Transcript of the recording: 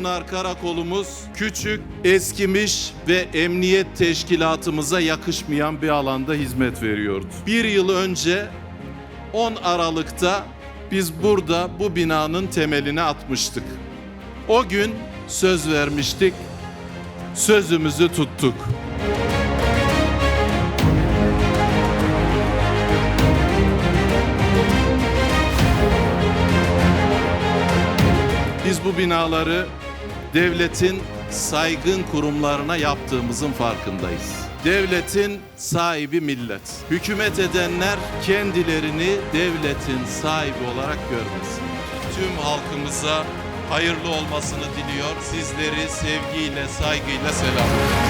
Akpınar Karakolumuz küçük, eskimiş ve emniyet teşkilatımıza yakışmayan bir alanda hizmet veriyordu. Bir yıl önce 10 Aralık'ta biz burada bu binanın temelini atmıştık. O gün söz vermiştik, sözümüzü tuttuk. Biz bu binaları devletin saygın kurumlarına yaptığımızın farkındayız. Devletin sahibi millet. Hükümet edenler kendilerini devletin sahibi olarak görmesin. Tüm halkımıza hayırlı olmasını diliyor. Sizleri sevgiyle, saygıyla selamlıyorum.